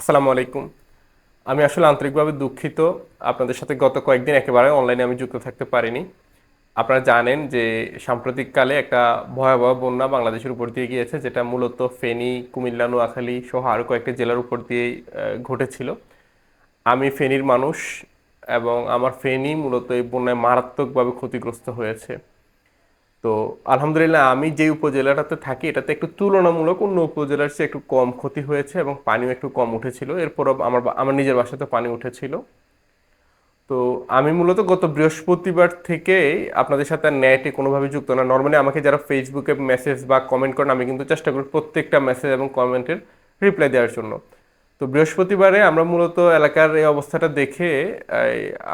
আসসালামু আলাইকুম। আমি আসলে আন্তরিকভাবে দুঃখিত। আপনাদের সাথে গত কয়েকদিন একেবারে অনলাইনে আমি যুক্ত থাকতে পারিনি। আপনারা জানেন যে সাম্প্রতিককালে একটা ভয়াবহ বন্যা বাংলাদেশের উপর দিয়ে গিয়েছে, যেটা মূলত ফেনী, কুমিল্লা, নোয়াখালী সহ আরও কয়েকটি জেলার উপর দিয়েই ঘটেছিল। আমি ফেনীর মানুষ এবং আমার ফেনী মূলত এই বন্যায় মারাত্মকভাবে ক্ষতিগ্রস্ত হয়েছে। তো আলহামদুলিল্লাহ আমি যে উপজেলাটাতে থাকি, এটাতে একটু তুলনামূলক অন্য উপজেলার চেয়ে একটু কম ক্ষতি হয়েছে এবং পানিও একটু কম উঠেছিল। এরপরও আমার আমার নিজের বাসাতে পানি উঠেছিল। তো আমি মূলত গত বৃহস্পতিবার থেকে আপনাদের সাথে নেটে কোনোভাবে যুক্ত না। নর্মালি আমাকে যারা ফেসবুকে মেসেজ বা কমেন্ট করেন, আমি কিন্তু চেষ্টা করি প্রত্যেকটা মেসেজ এবং কমেন্টের রিপ্লাই দেওয়ার জন্য। তো বৃহস্পতিবারে আমরা মূলত এলাকার এই অবস্থাটা দেখে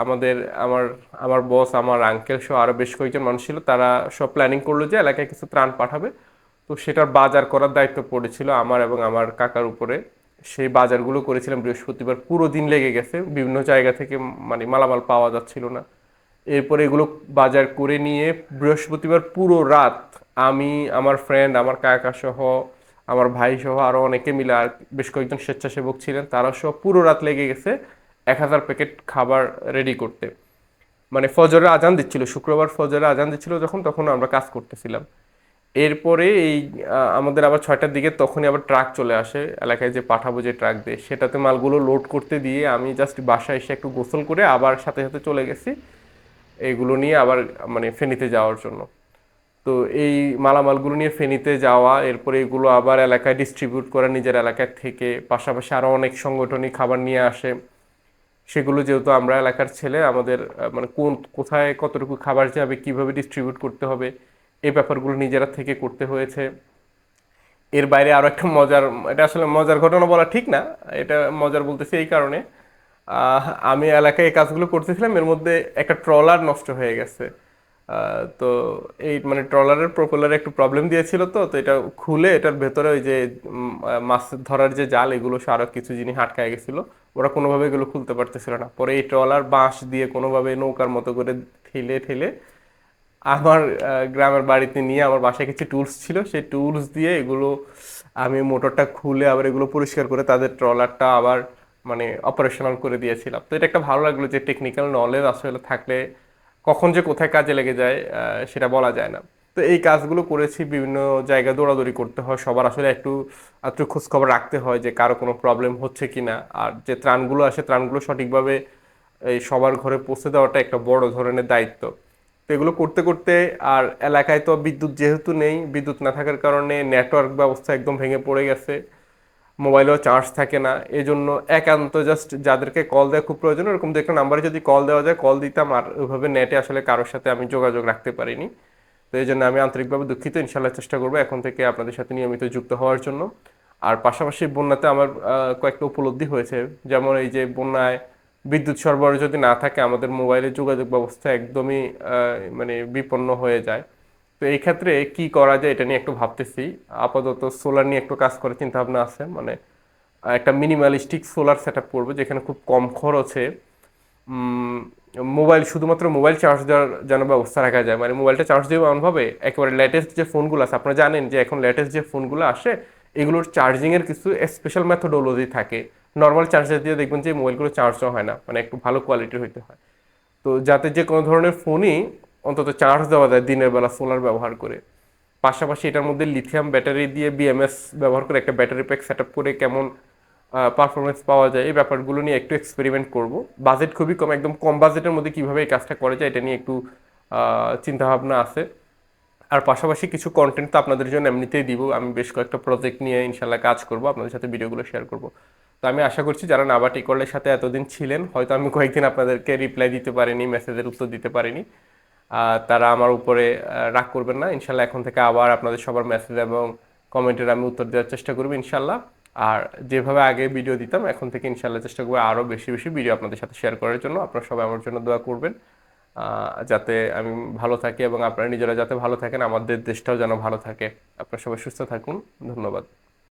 আমাদের, আমার আমার বস আমার আঙ্কেল সহ আরও বেশ কয়েকজন মানুষ ছিল, তারা সব প্ল্যানিং করল যে এলাকায় কিছু ত্রাণ পাঠাবে। তো সেটার বাজার করার দায়িত্ব পড়েছিল আমার এবং আমার কাকার উপরে। সেই বাজারগুলো করেছিলাম বৃহস্পতিবার, পুরো দিন লেগে গেছে, বিভিন্ন জায়গা থেকে মানে মালামাল পাওয়া যাচ্ছিল না। এরপরে এগুলো বাজার করে নিয়ে বৃহস্পতিবার পুরো রাত আমি, আমার ফ্রেন্ড আমার কাকা সহ আমার ভাই সহ আরও অনেকে মিলে আর বেশ কয়েকজন স্বেচ্ছাসেবক ছিলেন তারা সহ পুরো রাত লেগে গেছে এক হাজার প্যাকেট খাবার রেডি করতে। মানে ফজরের আজান দিচ্ছিল, শুক্রবার ফজরের আজান দিচ্ছিল যখন, তখন আমরা কাজ করতেছিলাম। এরপরে এই আমাদের আবার ছয়টার দিকে তখনই আবার ট্রাক চলে আসে, এলাকায় যে পাঠাবো যে ট্রাক দিয়ে, সেটাতে মালগুলো লোড করতে দিয়ে আমি জাস্ট বাসায় এসে একটু গোসল করে আবার সাথে সাথে চলে গেছি। এগুলো নিয়ে আবার মানে ফেনীতে যাওয়ার জন্য। তো এই মালামালগুলো নিয়ে ফেনীতে যাওয়া, এরপরে এগুলো আবার এলাকায় ডিস্ট্রিবিউট করা নিজের এলাকার থেকে, পাশাপাশি আরও অনেক সংগঠনই খাবার নিয়ে আসে। সেগুলো যেহেতু আমরা এলাকার ছেলে, আমাদের মানে কোন, কোথায় কতটুকু খাবার যাবে, কীভাবে ডিস্ট্রিবিউট করতে হবে, এই ব্যাপারগুলো নিজেরা থেকে করতে হয়েছে। এর বাইরে আরও একটা মজার, এটা আসলে মজার ঘটনা বলা ঠিক না, এটা মজার বলতেছি এই কারণে। আমি এলাকায় এই কাজগুলো করতেছিলাম, এর মধ্যে একটা ট্রলার নষ্ট হয়ে গেছে। তো এই মানে ট্রলারের প্রপেলারে একটু প্রবলেম দিয়েছিল তো তো এটা খুলে এটার ভেতরে ওই যে মাছ ধরার যে জাল, এগুলো সহ আরও কিছু জিনিস আটকায় গেছিল। ওরা কোনোভাবে এগুলো খুলতে পারতেছিল না। পরে এই ট্রলার বাঁশ দিয়ে কোনোভাবে নৌকার মতো করে ঠেলে ঠেলে আমার গ্রামের বাড়িতে নিয়ে আমার বাসায় কিছু টুলস ছিল। সেই টুলস দিয়ে এগুলো আমি মোটরটা খুলে আবার এগুলো পরিষ্কার করে তাদের ট্রলারটা আবার মানে অপারেশনাল করে দিয়েছিলাম। তো এটা একটা ভালো লাগল যে টেকনিক্যাল নলেজ আসলে থাকলে কখন যে কোথায় কাজে লেগে যায় সেটা বলা যায় না। তো এই কাজগুলো করেছি, বিভিন্ন জায়গায় দৌড়াদৌড়ি করতে হয়, সবার আসলে একটু একটু খোঁজখবর রাখতে হয় যে কারও কোনো প্রবলেম হচ্ছে কি না আর যে ত্রাণগুলো আসে, ত্রাণগুলো সঠিকভাবে এই সবার ঘরে পৌঁছে দেওয়াটা একটা বড় ধরনের দায়িত্ব। তো এগুলো করতে করতে আর এলাকায় তো বিদ্যুৎ যেহেতু নেই, বিদ্যুৎ না থাকার কারণে নেটওয়ার্ক ব্যবস্থা একদম ভেঙে পড়ে গেছে। মোবাইলেও চার্জ থাকে না। এই জন্য একান্ত জাস্ট যাদেরকে কল দেওয়া খুব প্রয়োজন এরকম একটা নাম্বারে যদি কল দেওয়া যায় কল দিতাম আর ওইভাবে নেটে আসলে কারোর সাথে আমি যোগাযোগ রাখতে পারিনি। তো এই জন্য আমি আন্তরিকভাবে দুঃখিত ইনশাল্লাহ চেষ্টা করব এখন থেকে আপনাদের সাথে নিয়মিত যুক্ত হওয়ার জন্য। আর পাশাপাশি বন্যাতে আমার কয়েকটা উপলব্ধি হয়েছে। যেমন এই যে বন্যায় বিদ্যুৎ সরবরাহ যদি না থাকে, আমাদের মোবাইলের যোগাযোগ ব্যবস্থা একদমই মানে বিপন্ন হয়ে যায়। তো এই ক্ষেত্রে কি করা যায় এটা নিয়ে একটু ভাবতেছি। আপাতত সোলার নিয়ে একটু কাজ করার চিন্তা ভাবনা আছে। মানে একটা মিনিমালিস্টিক সোলার সেট আপ করব যেখানে খুব কম খরচে মোবাইল শুধুমাত্র মোবাইল চার্জ দেওয়ার যেন ব্যবস্থা রাখা যায়। মানে মোবাইলটা চার্জ দেবে এমনভাবে একেবারে লেটেস্ট যে ফোনগুলো আছে, আপনারা জানেন যে এখন লেটেস্ট যে ফোনগুলো আসে, এগুলোর চার্জিংয়ের কিছু স্পেশাল মেথোডোলজি থাকে। নর্মাল চার্জার দিয়ে দেখবেন যে মোবাইলগুলো চার্জও হয় না। মানে একটু ভালো কোয়ালিটির হইতে হয়। তো যাতে যে কোনো ধরনের ফোনই অন্তত চার্জ দেওয়া যায় দিনের বেলা সোলার ব্যবহার করে। পাশাপাশি এটার মধ্যে লিথিয়াম ব্যাটারি দিয়ে বিএমএস ব্যবহার করে একটা ব্যাটারি প্যাক সেট করে কেমন পারফরমেন্স পাওয়া যায়, এই ব্যাপারগুলো নিয়ে একটু এক্সপেরিমেন্ট করব। বাজেট খুবই কম, একদম কম বাজেটের মধ্যে কীভাবে এই কাজটা করা যায় এটা নিয়ে একটু চিন্তাভাবনা আছে। আর পাশাপাশি কিছু কন্টেন্ট তো আপনাদের জন্য এমনিতেই দিব, আমি বেশ কয়েকটা প্রজেক্ট নিয়ে ইনশাল্লাহ কাজ করব, আপনাদের সাথে ভিডিওগুলো শেয়ার করব। তো আমি আশা করছি যারা নাবা টিকলের সাথে এতদিন ছিলেন, হয়তো আমি কয়েকদিন আপনাদেরকে রিপ্লাই দিতে পারিনি মেসেজের উত্তর দিতে পারিনি। তারা আমার উপরে রাগ করবেন না। ইনশাল্লাহ এখন থেকে আবার আপনাদের সবার মেসেজ এবং কমেন্টের আমি উত্তর দেওয়ার চেষ্টা করব ইনশাল্লাহ। আর যেভাবে আগে ভিডিও দিতাম, এখন থেকে ইনশাল্লাহ চেষ্টা করব আরও বেশি বেশি ভিডিও আপনাদের সাথে শেয়ার করার জন্য। আপনারা সবাই আমার জন্য দোয়া করবেন যাতে আমি ভালো থাকি এবং আপনারা নিজেরা যাতে ভালো থাকেন, আমাদের দেশটাও যেন ভালো থাকে। আপনারা সবাই সুস্থ থাকুন। ধন্যবাদ।